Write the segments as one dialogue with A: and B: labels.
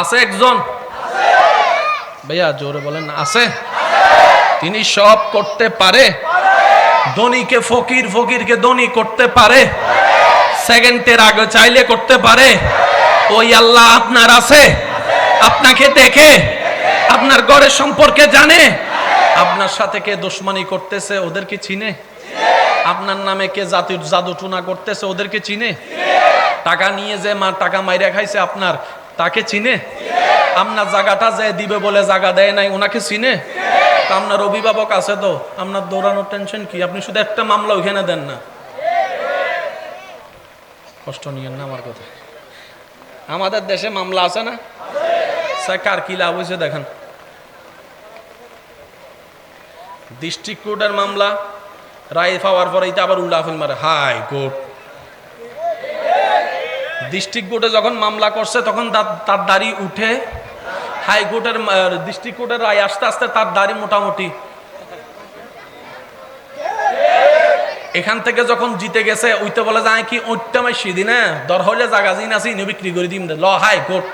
A: আছে একজন? ভাইয়া, জোরে বলেন, আছে? তিনি সব করতে পারে। ধনীকে ফকির ফকিরকে ধনী করতে পারে। সেকেন্ডের আগে চাইলে করতে পারে। ওই আল্লাহ আপনার আছে। আপনাকে দেখে। আপনার ঘরের সম্পর্কে জানে। আপনার সাথে কে দুশ্মনী করতেছে ওদেরকে চিনে? আপনার নামে কে জাতির জাদু টুনা করতেছে ওদেরকে চিনে? টাকা নিয়ে যে মা টাকা মাইরা খাইছে আপনার তাকে চিনে? আপনার জায়গাটা যে দিবে বলে জায়গা দেয় নাই ওনাকে চিনে? তা আপনার অভিভাবক আছে তো আপনার দৌড়ানোর টেনশন কি? আপনি শুধু একটা মামলা ওইখানে দেন না। কষ্ট নিয়েন না আমার কথা। আমাদের দেশে মামলা আছে না? স্যার, কার কি লাভ হয়েছে দেখেন। ডিস্ট্রিক্ট কোর্টের মামলা, রায় পাওয়ার পরে এটা আবার উল্লাফিল মারে। High court. ডিস্ট্রিক্ট কোর্টে যখন মামলা করছে, তখন তার- দাড়ি উঠে হাইকোর্টের ডিস্ট্রিক্ট কোর্টের রায় আস্তে আস্তে তার দাড়ি মোটামুটি এখান থেকে যখন জিতে গেছে, ওইতে বলে যায় কি ওইটা মাই সেদিনে দর হলে জাগা জিন আছে ইনি বিক্রি করে দিন ল হাই কোর্ট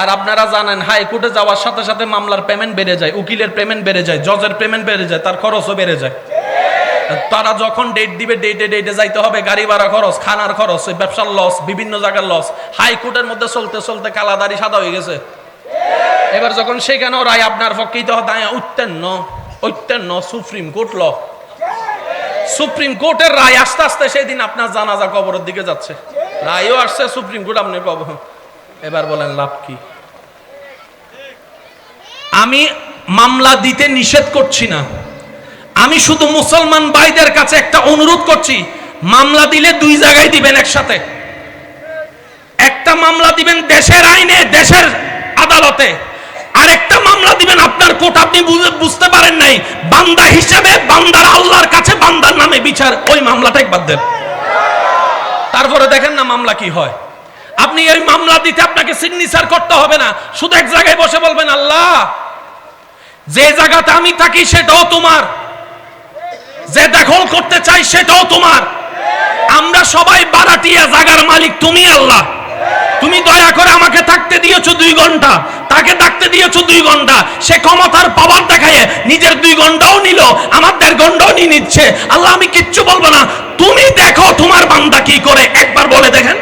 A: আর আপনারা জানেন হাইকোর্টে যাওয়ার সাথে সাথে মামলার পেমেন্ট বেড়ে যায়, উকিলের পেমেন্ট বেড়ে যায় জজের পেমেন্ট বেড়ে যায়, তার খরচও বেড়ে যায়। তারা যখন ডেট দিবে ডেটে ডেটে যাইতে হবে, গাড়ি ভাড়া খরচ, খানার খরচ ব্যবসার লস বিভিন্ন জায়গার লস হাইকোর্টের মধ্যে চলতে চলতে কালাদারি সাদা হয়ে গেছে। এবার যখন সেখানেও রায় আপনার পক্ষেই তো দায় উত্তেন্ন ঐত্যান্ন সুপ্রিম কোর্ট ল। সুপ্রিম কোর্টের রায় আস্তে আস্তে সেদিন আপনার জানাজা কবরের দিকে যাচ্ছে। রায়ও আসছে, সুপ্রিম কোর্ট আপনি কবর এবার বলেন, লাভ কি? আমি মামলা দিতে নিষেধ করছি না। আমি শুধু মুসলমান ভাইদের কাছে একটা অনুরোধ করছি, মামলা দিলে দুই জায়গায় দিবেন একসাথে। একটা মামলা দিবেন দেশের আইনে, দেশের আদালতে। আরেকটা মামলা দিবেন আপনার কোর্ট, আপনি বুঝে- বুঝতে পারেন নাই। বান্দা হিসেবে বান্দার আল্লাহর কাছে বান্দার নামে বিচার, ওই মামলাটা একবার দেন। তারপরে দেখেন না মামলা কি হয়। আপনি এই মামলা দিতে আপনাকে সিগনেচার করতে হবে না। শুধু এক জায়গায় বসে বলবেন, আল্লাহ, যে জায়গাতে আমি থাকি সেটাও তোমার। যে দখল করতে চাই সেটাও তোমার। আমরা সবাই বারাটিয়া জাগার মালিক, তুমি আল্লাহ। তুমি দয়া করে আমাকে থাকতে দিয়েছ দুই ঘণ্টা, তাকে থাকতে দিয়েছ দুই ঘণ্টা। সে ক্ষমতার পাওয়ার দেখায় নিজের দুই ঘন্টাও নিল, আমার দেড় ঘন্টাও নিয়ে নিচ্ছে। আল্লাহ, আমি কিচ্ছু বলব না। তুমি দেখো তোমার বান্দা কি করে। একবার বলে দেখেন।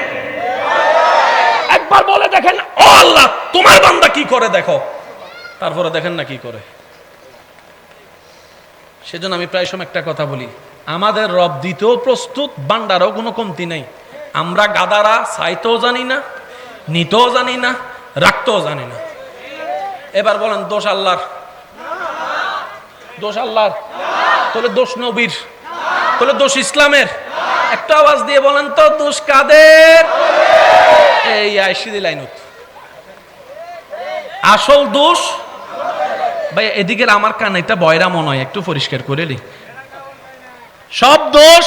A: একবার বলে দেখেন, ও আল্লাহ, তোমার বান্দা কি করে দেখো। তারপরে দেখেন না কি করে। সেজন্য আমি প্রায় সময় একটা কথা বলি। আমাদের রব দিতেও প্রস্তুত বান্ডারও কোনো কমতি নেই। আমরা গাদারা, চাইতেও জানি না, নিতেও জানি না, রাখতেও জানি না। এবার বলেন, দোষ আল্লাহর? দোষ আল্লাহর? তাহলে দোষ নবীর? তাহলে দোষ ইসলামের? একটা আওয়াজ দিয়ে বলেন তো, দোষ কাদের? এই আইসিদি লাইনত আসল দোষ ভাই, এদিকের আমার কান, এটা বয়রা মনে হয়, একটু পরিষ্কার করে নি সব দোষ,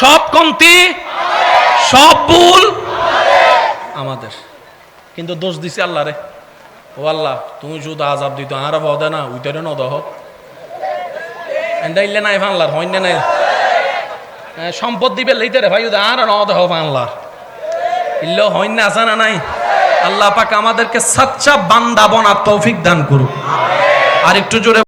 A: সব কমতি, সব ভুল আমাদের। কিন্তু দোষ দিছি আল্লাহ রে। ও আল্লাহ, তুমি শুধু আজাব দিত আর বদে না, উইটারে ন দহ এন্ডা ইল্লে নাই ফানলার, হইন নাই। সম্পদ দিবে লইতে রে ভাই আর ন দহ ফানলার। ইল্লো হইন না আছে না নাই? আল্লাহ পাক আমাদেরকে সাচ্চা বান্দা বনার তৌফিক দান করুক। আর একটু জোরে